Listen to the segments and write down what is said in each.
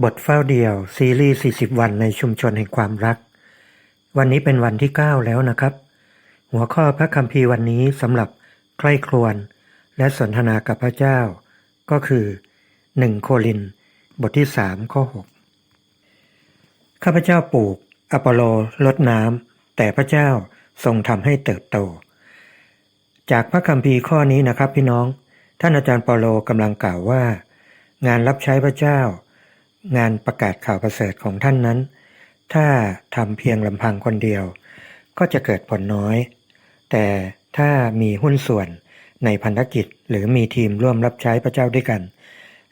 บทเฝ้าเดี่ยว ซีรีส์ 40 วันในชุมชนแห่งความรัก วันนี้เป็นวันที่ 9 แล้วนะครับ หัวข้อพระคัมภีร์วันนี้สำหรับใคร่ครวญและสนทนากับพระเจ้า ก็คือ 1 โคริน บทที่ 3 ข้อ 6 ข้าพเจ้าปลูก อปโลลดน้ำแต่พระเจ้าทรงทำให้เติบโต จากพระคัมภีร์ข้อนี้นะครับพี่น้อง ท่านอาจารย์เปาโลกำลังกล่าวว่า งานรับใช้พระเจ้า งานประกาศข่าวประเสริฐของท่านนั้น ถ้าทำเพียงลำพังคนเดียว ก็จะเกิดผลน้อย แต่ถ้ามีหุ้นส่วนในพันธกิจหรือมีทีมร่วมรับใช้พระเจ้าด้วยกัน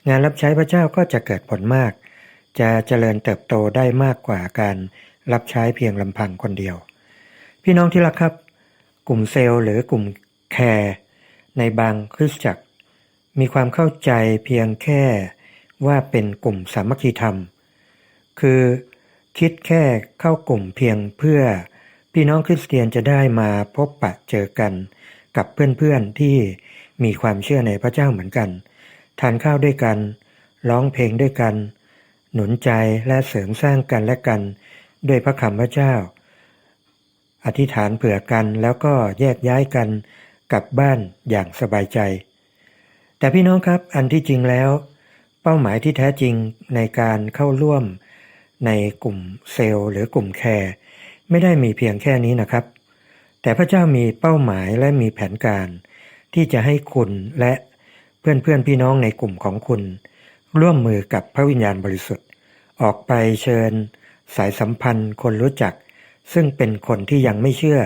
งานรับใช้พระเจ้าก็จะเกิดผลมาก จะเจริญเติบโตได้มากกว่าการรับใช้เพียงลำพังคนเดียว พี่น้องที่รักครับ กลุ่มเซลล์หรือกลุ่มแคร์ในบางคริสตจักร มีความเข้าใจเพียงแค่ ว่าเป็นกลุ่มสามัคคีธรรม คือคิดแค่เข้ากลุ่มเพียงเพื่อพี่น้องคริสเตียนจะได้มาพบปะเจอกัน กับเพื่อนๆที่มีความเชื่อในพระเจ้าเหมือนกัน ทานข้าวด้วยกัน ร้องเพลงด้วยกัน หนุนใจและเสริมสร้างกันและกัน ด้วยพระคำพระเจ้า อธิษฐานเผื่อกันแล้วก็แยกย้ายกันกลับบ้านอย่างสบายใจ แต่พี่น้องครับอันที่จริงแล้ว เป้าหมายที่แท้จริงในการเข้าร่วมในกลุ่มเซลล์หรือกลุ่มแคร์ไม่ได้มีเพียงแค่นี้นะครับ แต่พระเจ้ามีเป้าหมายและมีแผนการ ที่จะให้คุณและเพื่อนเพื่อนพี่น้องในกลุ่มของคุณ ร่วมมือกับพระวิญญาณบริสุทธิ์ ออกไปเชิญ สายสัมพันธ์คนรู้จัก ซึ่งเป็นคนที่ยังไม่เชื่อ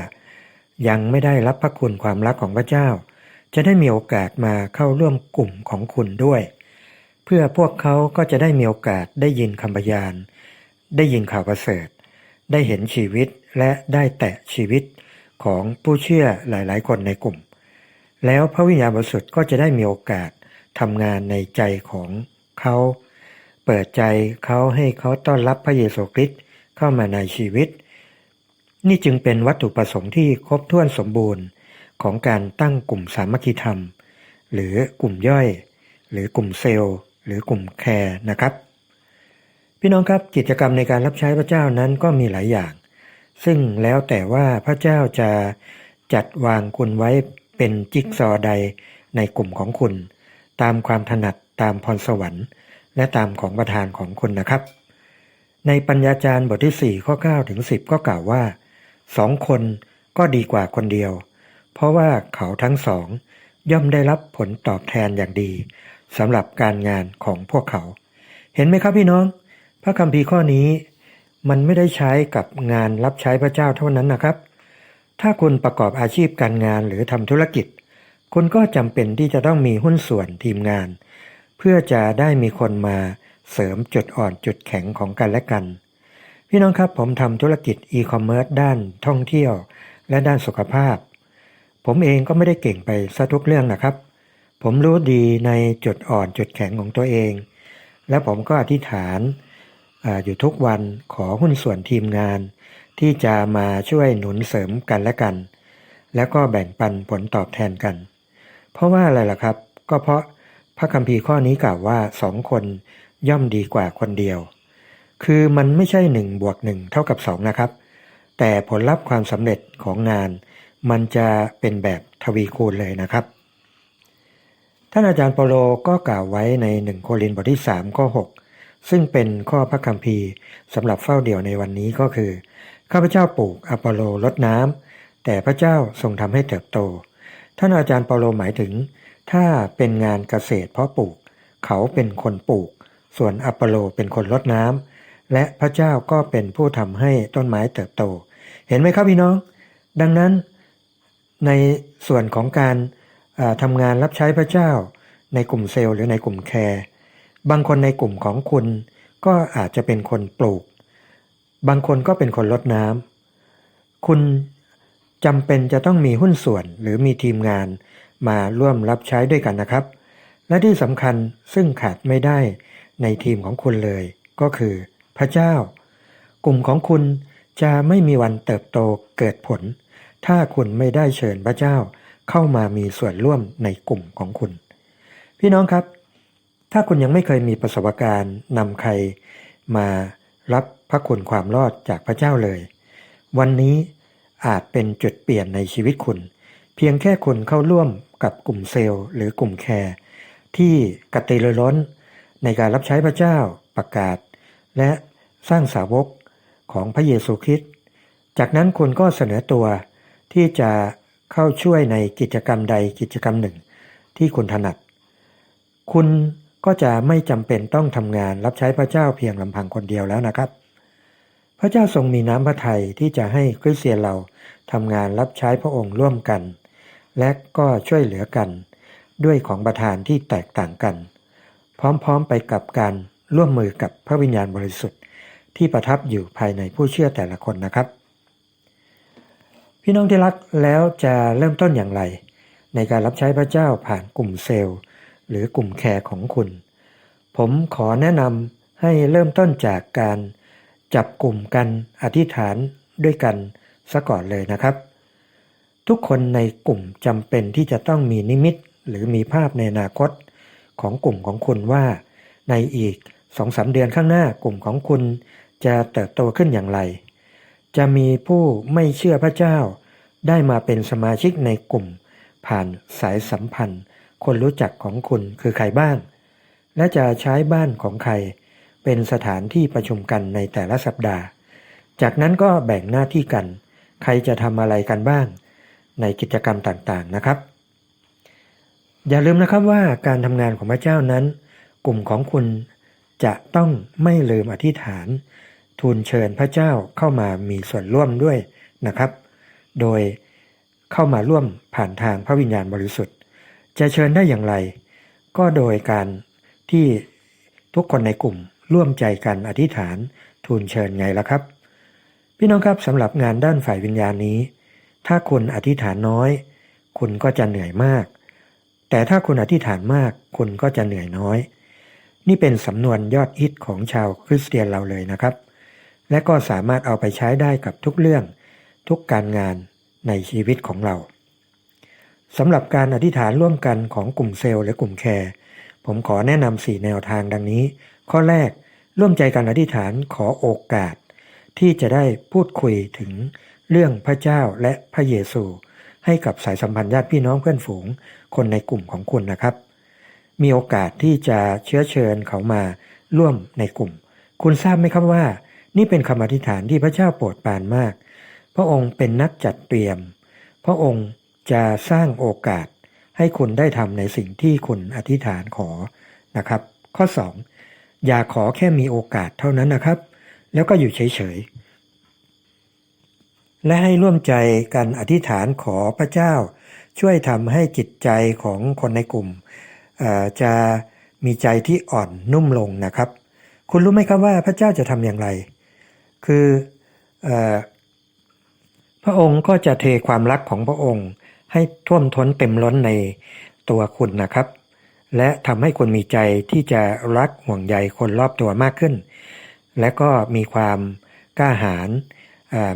ยังไม่ได้รับพระคุณความรักของพระเจ้า จะได้มีโอกาสมาเข้าร่วมกลุ่มของคุณด้วย เพื่อพวกเขาก็จะได้มีโอกาสได้ยินคำพยาน ได้ยินข่าวประเสริฐ ได้เห็นชีวิตและได้แตะชีวิตของผู้เชื่อหลาย ๆ คนในกลุ่ม แล้วพระวิญญาณบริสุทธิ์ก็จะได้มีโอกาสทำงานในใจของเขา เปิดใจเขาให้เขาต้อนรับพระเยซูคริสต์เข้ามาในชีวิต นี่จึงเป็นวัตถุประสงค์ที่ครบถ้วนสมบูรณ์ของการตั้งกลุ่มสามัคคีธรรม หรือกลุ่มย่อย หรือกลุ่มเซลล์ หรือกลุ่มแคร์นะครับ พี่น้องครับกิจกรรมในการรับใช้พระเจ้านั้นก็มีหลายอย่าง ซึ่งแล้วแต่ว่าพระเจ้าจะจัดวางคุณไว้เป็นจิ๊กซอใดในกลุ่มของคุณ ตามความถนัดตามพรสวรรค์ และตามของประธานของคุณนะครับ ในปัญญาจารย์บทที่ 4 ข้อ9ถึง10 ก็กล่าวว่าสองคนก็ดีกว่าคนเดียว เพราะว่าเขาทั้งสองย่อมได้รับผลตอบแทนอย่างดี สำหรับการงานของพวกเขา เห็นไหมครับพี่น้อง พระคัมภีร์ข้อนี้ มันไม่ได้ใช้กับงานรับใช้พระเจ้าเท่านั้นนะครับ ถ้าคุณประกอบอาชีพการงานหรือทำธุรกิจ คุณก็จำเป็นที่จะต้องมีหุ้นส่วนทีมงาน เพื่อจะได้มีคนมาเสริมจุดอ่อนจุดแข็งของกันและกัน พี่น้องครับผมทำธุรกิจอีคอมเมิร์ซด้านท่องเที่ยว และด้านสุขภาพ ผมเองก็ไม่ได้เก่งไปซะทุกเรื่องนะครับ ผมรู้ดีในจุดอ่อนจุดแข็งของตัวเอง และผมก็อธิษฐานอาอยู่ทุกวันขอหุ้นส่วนทีมงาน ที่จะมาช่วยหนุนเสริมกันและกัน แล้วก็แบ่งปันผลตอบแทนกัน เพราะว่าอะไรล่ะครับ ก็เพราะพระคัมภีร์ข้อนี้กล่าวว่าสองคนย่อมดีกว่าคนเดียว คือมันไม่ใช่หนึ่งบวกหนึ่งเท่ากับสองนะครับ แต่ผลลัพธ์ความสำเร็จของงาน มันจะเป็นแบบทวีคูณเลยนะครับ ท่านอาจารย์เปโลก็กล่าวไว้ในหนึ่งโครินธ์บทที่3ข้อ6 ซึ่งเป็นข้อพระคัมภีร์สำหรับเฝ้าเดี่ยวในวันนี้ก็คือ ข้าพเจ้าปลูกอปโลลดน้ำแต่พระเจ้าทรงทำให้เติบโต ท่านอาจารย์เปโลหมายถึง ถ้าเป็นงานเกษตรเพาะปลูก เขาเป็นคนปลูก ส่วนอปโลเป็นคนลดน้ำและพระเจ้าก็เป็นผู้ทำให้ต้นไม้เติบโต เห็นไหมครับพี่น้อง ดังนั้น ในส่วนของการ ทำงานรับใช้พระเจ้า ในกลุ่มเซลล์หรือในกลุ่มแคร์บางคนในกลุ่มของคุณก็อาจจะเป็นคนปลูก บางคนก็เป็นคนลดน้ำคุณจำเป็นจะต้องมีหุ้นส่วนหรือมีทีมงานมาร่วมรับใช้ด้วยกันนะครับ และที่สำคัญซึ่งขาดไม่ได้ในทีมของคุณเลย ก็คือพระเจ้า กลุ่มของคุณจะไม่มีวันเติบโตเกิดผล ถ้าคุณไม่ได้เชิญพระเจ้า เข้ามามีส่วนร่วมในกลุ่มของคุณ พี่น้องครับ ถ้าคุณยังไม่เคยมีประสบการณ์นำใครมารับพระคุณความรอดจากพระเจ้าเลย วันนี้อาจเป็นจุดเปลี่ยนในชีวิตคุณ เพียงแค่คุณเข้าร่วมกับกลุ่มเซลล์หรือกลุ่มแคร์ที่กระตือรือร้น ในการรับใช้พระเจ้าประกาศ และสร้างสาวกของพระเยซูคริสต์จากนั้นคุณก็เสนอตัวที่จะ เข้าช่วยในกิจกรรมใดกิจกรรมหนึ่ง ที่คุณถนัด คุณก็จะไม่จำเป็นต้องทำงานรับใช้พระเจ้าเพียงลำพังคนเดียวแล้วนะครับ พระเจ้าทรงมีน้ำพระทัยที่จะให้คริสเตียนเราทำงานรับใช้พระองค์ร่วมกัน และก็ช่วยเหลือกัน ด้วยของประทานที่แตกต่างกัน พร้อมๆไปกับการร่วมมือกับพระวิญญาณบริสุทธิ์ ที่ประทับอยู่ภายในผู้เชื่อแต่ละคนนะครับ พี่น้องที่รักแล้วจะเริ่มต้นอย่างไร ในการรับใช้พระเจ้าผ่านกลุ่มเซลล์ หรือกลุ่มแคร์ของคุณ ผมขอแนะนำให้เริ่มต้นจากการจับกลุ่มกันอธิษฐานด้วยกันซะก่อนเลยนะครับ ทุกคนในกลุ่มจำเป็นที่จะต้องมีนิมิตหรือมีภาพในอนาคตของกลุ่มของคุณว่า ในอีกสองสาเดือนข้างหน้ากลุ่มของคุณจะเติบโตขึ้นอย่างไร จะมีผู้ไม่เชื่อพระเจ้า ได้มาเป็นสมาชิกในกลุ่ม ผ่านสายสัมพันธ์ คนรู้จักของคุณคือใครบ้าง และจะใช้บ้านของใคร เป็นสถานที่ประชุมกันในแต่ละสัปดาห์ จากนั้นก็แบ่งหน้าที่กัน ใครจะทำอะไรกันบ้าง ในกิจกรรมต่างๆนะครับ อย่าลืมนะครับว่าการทำงานของพระเจ้านั้น กลุ่มของคุณจะต้องไม่ลืมอธิษฐาน ทูลเชิญพระเจ้าเข้ามามีส่วนร่วมด้วยนะครับ โดยเข้ามาร่วมผ่านทางพระวิญญาณบริสุทธิ์ จะเชิญได้อย่างไร ก็โดยการที่ทุกคนในกลุ่มร่วมใจกันอธิษฐานทูลเชิญไงล่ะครับ พี่น้องครับสำหรับงานด้านฝ่ายวิญญาณนี้ ถ้าคุณอธิษฐานน้อย คุณก็จะเหนื่อยมาก แต่ถ้าคุณอธิษฐานมาก คุณก็จะเหนื่อยน้อย นี่เป็นสำนวนยอดฮิตของชาวคริสเตียนเราเลยนะครับ และก็สามารถเอาไปใช้ได้กับทุกเรื่องทุกการงานในชีวิตของเราสำหรับการอธิษฐานร่วมกันของกลุ่มเซลล์และกลุ่มแคร์ผมขอแนะนำสี่แนวทางดังนี้ ข้อแรกร่วมใจกันอธิษฐานขอโอกาส ที่จะได้พูดคุยถึงเรื่องพระเจ้าและพระเยซู ให้กับสายสัมพันธ์ญาติพี่น้องเพื่อนฝูง คนในกลุ่มของคุณนะครับ มีโอกาสที่จะเชื้อเชิญเขามาร่วมในกลุ่ม คุณทราบไหมครับว่า นี่เป็นคำอธิษฐานที่พระเจ้าโปรดปรานมาก พระองค์เป็นนักจัดเตรียม พระองค์จะสร้างโอกาสให้คุณได้ทำในสิ่งที่คุณอธิษฐานขอนะครับ ข้อ 2 อย่าขอแค่มีโอกาสเท่านั้นนะครับ แล้วก็อยู่เฉยๆ และให้ร่วมใจกันอธิษฐานขอพระเจ้า ช่วยทำให้จิตใจของคนในกลุ่มจะมีใจที่อ่อนนุ่มลงนะครับ คุณรู้ไหมครับว่าพระเจ้าจะทำอย่างไร คืออพระองค์ก็จะเทความรักของพระองค์ให้ท่วมท้นเต็มล้นในตัวคุณนะครับ และทำให้คุณมีใจที่จะรักห่วงใยคนรอบตัวมากขึ้น และก็มีความกล้าหาญ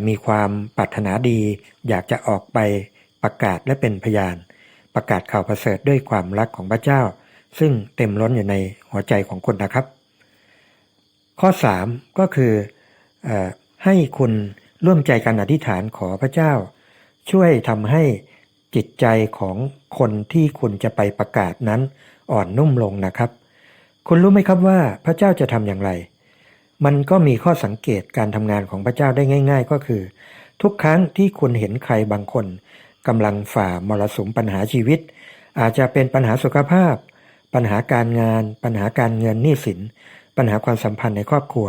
มีความปรารถนาดี อยากจะออกไปประกาศและเป็นพยาน ประกาศข่าวประเสริฐด้วยความรักของพระเจ้า ซึ่งเต็มล้นอยู่ในหัวใจของคุณนะครับ ข้อ 3 ก็คืออ ให้คุณร่วมใจกันอธิษฐานขอพระเจ้า ช่วยทำให้จิตใจของคนที่คุณจะไปประกาศนั้นอ่อนนุ่มลงนะครับ คุณรู้ไหมครับว่าพระเจ้าจะทำอย่างไร มันก็มีข้อสังเกตการทำงานของพระเจ้าได้ง่าย ๆ ก็คือ ทุกครั้งที่คุณเห็นใครบางคนกำลังฝ่ามรสุมปัญหาชีวิต อาจจะเป็นปัญหาสุขภาพ ปัญหาการงาน ปัญหาการเงินหนี้สิน ปัญหาความสัมพันธ์ในครอบครัว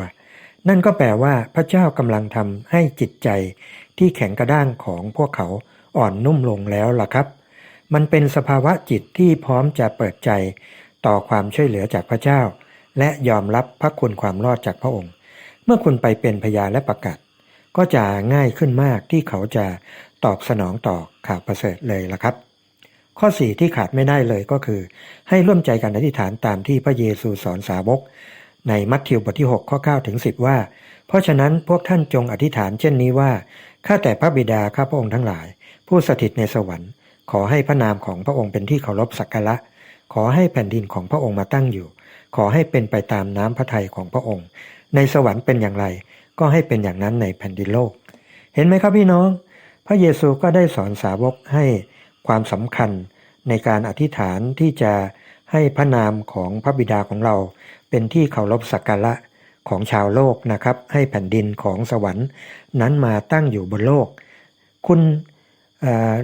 นั่นก็แปลว่าพระเจ้ากำลังทำให้จิตใจที่แข็งกระด้างของพวกเขาอ่อนนุ่มลงแล้วล่ะครับ มันเป็นสภาวะจิตที่พร้อมจะเปิดใจต่อความช่วยเหลือจากพระเจ้า และยอมรับพระคุณความรอดจากพระองค์ เมื่อคุณไปเป็นพยาและประกาศก็จะง่ายขึ้นมากที่เขาจะตอบสนองต่อข่าวประเสริฐเลยล่ะครับ ข้อ4ที่ขาดไม่ได้เลยก็คือ ให้ร่วมใจกันอธิษฐานตามที่พระเยซูสอนสาวก ในมัทธิวบทที่ 6 ข้อ 9 ถึง 10 ว่า เพราะฉะนั้นพวกท่านจงอธิษฐานเช่นนี้ว่า ข้าแต่พระบิดาข้าพระองค์ทั้งหลาย ผู้สถิตในสวรรค์ ขอให้พระนามของพระองค์เป็นที่เคารพสักการะ ขอให้แผ่นดินของพระองค์มาตั้งอยู่ขขอให้เป็นไปตามน้ำพระทัยของพระองค์ ในสวรรค์เป็นอย่างไร ก็ให้เป็นอย่างนั้นในแผ่นดินโลก เห็นไหมครับพี่น้อง พระเยซูก็ได้สอนสาวกให้ความสำคัญในการอธิษฐานที่จะ ให้พระนามของพระบิดาของเรา เป็นที่เคารพสักการะของชาวโลกนะครับ ให้แผ่นดินของสวรรค์ นั้นมาตั้งอยู่บนโลก คุณ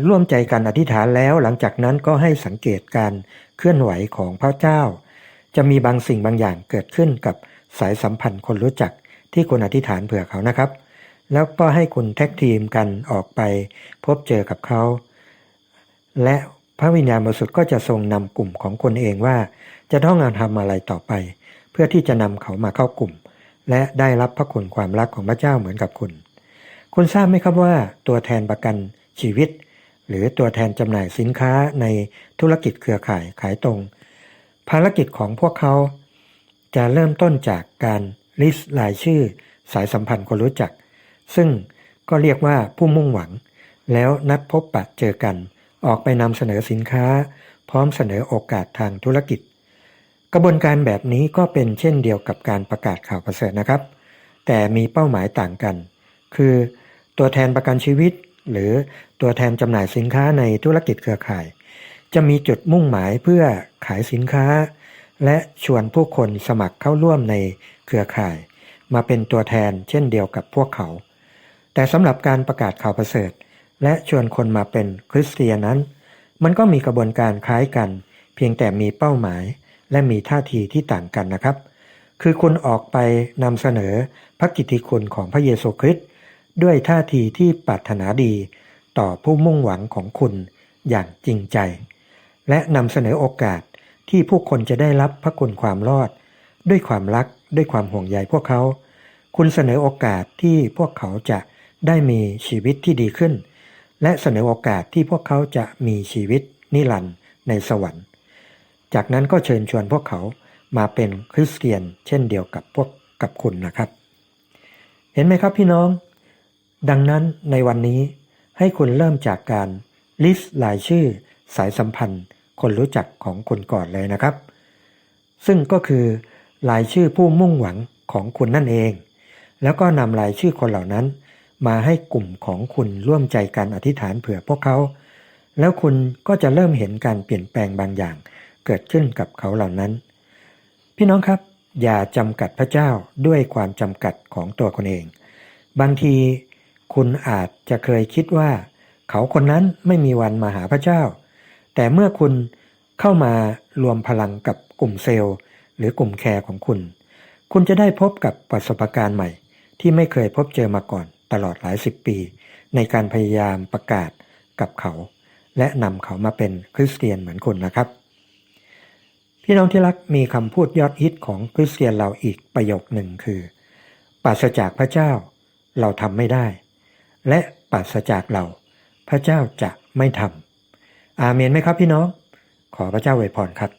ร่วมใจกันอธิษฐานแล้วหลังจากนั้นก็ให้สังเกตการเคลื่อนไหวของพระเจ้า จะมีบางสิ่งบางอย่างเกิดขึ้นกับสายสัมพันธ์คนรู้จักที่คุณอธิษฐานเผื่อเขานะครับ แล้วก็ให้คุณแท็กทีมกันออกไปพบเจอกับเขา และ พระวิญญาณบริสุทธิ์ก็จะทรงนำกลุ่มของคนเองว่า จะต้องทำอะไรต่อไป เพื่อที่จะนำเขามาเข้ากลุ่ม และได้รับพระคุณความรักของพระเจ้าเหมือนกับคุณ คุณทราบไหมครับว่าตัวแทนประกันชีวิต หรือตัวแทนจำหน่ายสินค้าในธุรกิจเครือข่ายขายตรง ภารกิจของพวกเขา จะเริ่มต้นจากการลิสต์รายชื่อ สายสัมพันธ์คนรู้จัก ซึ่งก็เรียกว่าผู้มุ่งหวัง แล้วนัดพบปะเจอกัน ออกไปนำเสนอสินค้า พร้อมเสนอโอกาสทางธุรกิจ กระบวนการแบบนี้ก็เป็นเช่นเดียวกับการประกาศข่าวประเสริฐนะครับ แต่มีเป้าหมายต่างกัน คือ ตัวแทนประกันชีวิต หรือตัวแทนจำหน่ายสินค้าในธุรกิจเครือข่าย จะมีจุดมุ่งหมายเพื่อขายสินค้า และชวนผู้คนสมัครเข้าร่วมในเครือข่าย มาเป็นตัวแทนเช่นเดียวกับพวกเขา แต่สำหรับการประกาศข่าวประเสริฐ และชวนคนมาเป็นคริสเตียนนั้น มันก็มีกระบวนการคล้ายกัน เพียงแต่มีเป้าหมาย และมีท่าทีที่ต่างกันนะครับ คือคุณออกไปนำเสนอพระกิตติคุณของพระเยซูคริสต์ด้วยท่าทีที่ปรารถนาดี ต่อผู้มุ่งหวังของคุณอย่างจริงใจ และนำเสนอโอกาสที่ผู้คนจะได้รับพระคุณความรอด ด้วยความรักด้วยความห่วงใยพวกเขา คุณเสนอโอกาสที่พวกเขาจะได้มีชีวิตที่ดีขึ้น และเสนอโอกาสที่พวกเขาจะมีชีวิตนิรันดร์ในสวรรค์ จากนั้นก็เชิญชวนพวกเขามาเป็นคริสเตียนเช่นเดียวกับพวกกับคุณนะครับ เห็นไหมครับพี่น้อง ดังนั้นในวันนี้ให้คุณเริ่มจากการลิสต์รายชื่อสายสัมพันธ์ คนรู้จักของคุณก่อนเลยนะครับ ซึ่งก็คือรายชื่อผู้มุ่งหวังของคุณนั่นเอง แล้วก็นำรายชื่อคนเหล่านั้น มาให้กลุ่มของคุณร่วมใจกันอธิษฐานเผื่อพวกเขา แล้วคุณก็จะเริ่มเห็นการเปลี่ยนแปลงบางอย่าง เกิดขึ้นกับเขาเหล่านั้น พี่น้องครับ อย่าจำกัดพระเจ้าด้วยความจำกัดของตัวคนเอง บางทีคุณอาจจะเคยคิดว่า เขาคนนั้นไม่มีวันมาหาพระเจ้า แต่เมื่อคุณเข้ามารวมพลังกับกลุ่มเซลล์ หรือกลุ่มแคร์ของคุณ คุณจะได้พบกับประสบการณ์ใหม่ ที่ไม่เคยพบเจอมาก่อน ตลอดหลายสิบปี ในการพยายามประกาศกับเขา และนำเขามาเป็นคริสเตียนเหมือนคุณนะครับ พี่น้องที่รักมีคำพูดยอดฮิตของคริสเตียนเราอีกประโยคหนึ่งคือปราศจากพระเจ้าเราทำไม่ได้ และปราศจากเรา พระเจ้าจะไม่ทำอาเมนไหมครับพี่น้อง ขอพระเจ้าอวยพรครับ